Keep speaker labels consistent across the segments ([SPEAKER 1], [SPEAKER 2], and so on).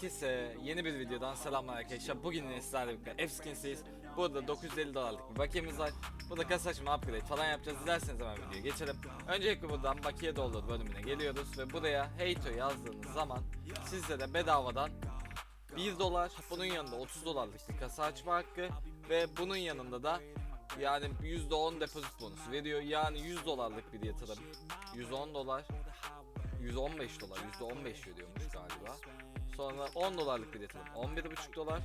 [SPEAKER 1] Herkese yeni bir videodan selamlar arkadaşlar. Bugün yine sizlerle birlikte F-Skins'teyiz. Burada 950 dolarlık bir bakiyemiz var. Burada kasa açma upgrade falan yapacağız. Dilerseniz hemen videoya geçelim. Öncelikle buradan bakiye doldur bölümüne geliyoruz ve buraya Heito yazdığınız zaman sizlere bedavadan 1 dolar, bunun yanında 30 dolarlık bir kasa açma hakkı ve bunun yanında da yani %10 depozit bonusu veriyor. Yani 100 dolarlık bir yatırım. 110 dolar 115 dolar, %15 veriyormuş galiba. Sonra 10 dolarlık bir yatırım 11,5 dolar.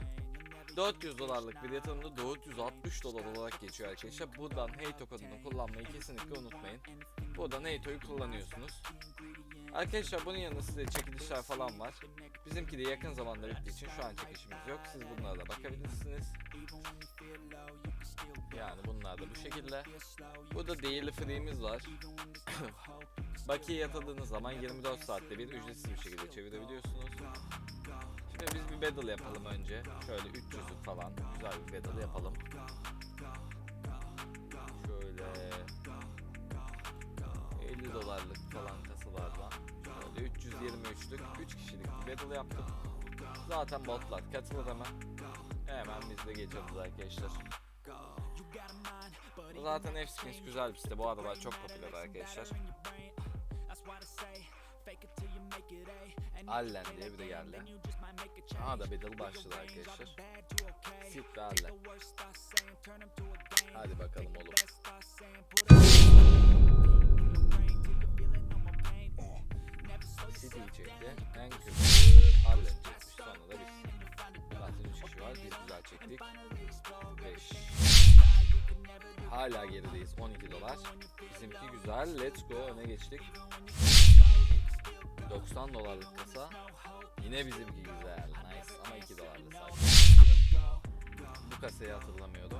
[SPEAKER 1] 400 dolarlık bir yatırımda 460 dolar olarak geçiyor arkadaşlar. Buradan Heyto kodunu kullanmayı kesinlikle unutmayın. Buradan Heyto'yu kullanıyorsunuz. Arkadaşlar bunun yanında size çekilişler falan var. Bizimki de yakın zamanda bittiği için şu an çekişimiz yok. Siz bunlara da bakabilirsiniz. Yani bunlar da bu şekilde. Burada daily free'miz var. Bakiye yatırdığınız zaman 24 saatte bir ücretsiz bir şekilde çevirebiliyorsunuz. Şimdi biz bir battle yapalım önce. Şöyle 300'lük falan güzel bir battle yapalım. Şöyle 50 dolarlık falan kasalardan. Şöyle 323'lük 3 kişilik bir battle yaptım. Zaten botlar katılır hemen. Hemen biz de geçeriz arkadaşlar. Zaten F-Skins güzel bir site. Bu aralar çok popüler arkadaşlar. Allen diye biri geldi. Aha da battle başladı arkadaşlar. Ve Allen. Hadi bakalım oğlum. City'yi çekti. En kötü Allen çekmiş. Sonra da biz. Zaten 3 kişi var. Biz güzel çektik. 5. Hala gerideyiz 12 dolar. Bizimki güzel. Let's go öne geçtik. 90 dolarlık kasa. Yine bizimki güzel. Nice ama 2 dolarlı sadece. Bu kasayı hatırlamıyordum.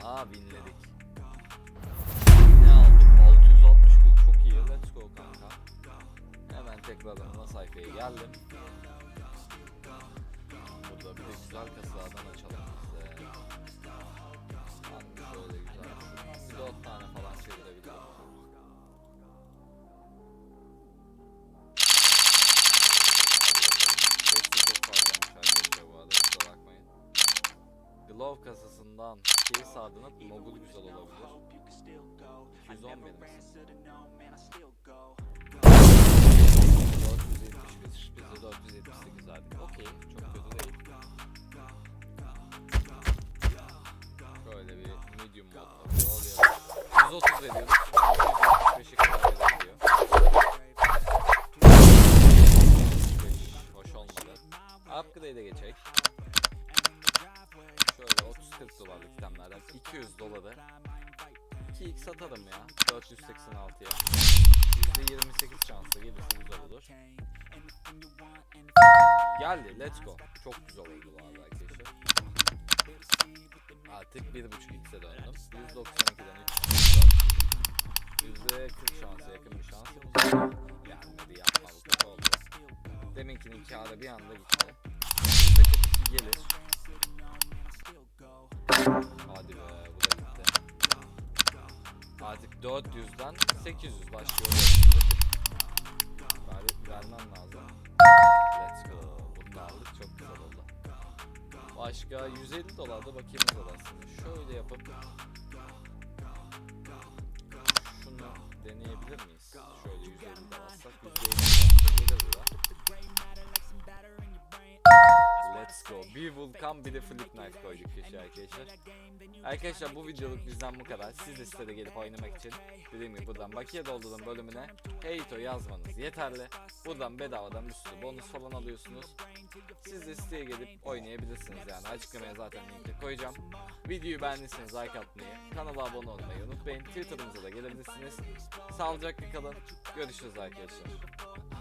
[SPEAKER 1] Ama winledik. Ne aldık? 661 çok iyi. Let's go kanka. Hemen tekrardan ana sayfaya geldim. Burada bir de güzel kasalardan açalım biz Glove kasasından case ardına mogul güzel olabilir. 210 benim misin? 475 biz de 478 verdik. Okey çok kötü değil. Şöyle bir medium modda oluyor. 130 veriyoruz. 275'e kadar verebiliyor. 135 hoş olmadı. Upgrade'e geçecek. Şöyle 30-40 dolarlık itemlerden 200 doları 2x satarım ya 486'ya. %28 şansla gelirse güzel olur. Geldi let's go. Çok güzel oldu arada arkadaşlar. Artık 1.5x'e döndüm. 192'den 3 %40 şansa yakın bir var. Gelmedi yapma bu kötü oldu. Deminkinin kağıda bir anda gitti. 400'den 800 başlıyor. Bari vermem lazım. Let's go. Bunu da aldık çok güzel oldu. Başka 150 dolar da bakayım aslında. Şöyle yapıp Bir vulkan bir de flip knife koyduk köşeye arkadaşlar. Arkadaşlar bu videoluk bizden bu kadar. Siz de sitede gelip oynamak için dediğim gibi buradan bakiye doldurun bölümüne Heito yazmanız yeterli. Buradan bedavadan bir sürü bonus falan alıyorsunuz. Siz de siteye gelip oynayabilirsiniz yani. Açıklamaya zaten linki koyacağım. Videoyu beğendiyseniz like atmayı, kanala abone olmayı unutmayın. Twitter'ımıza da gelebilirsiniz. Sağlıcakla kalın. Görüşürüz arkadaşlar.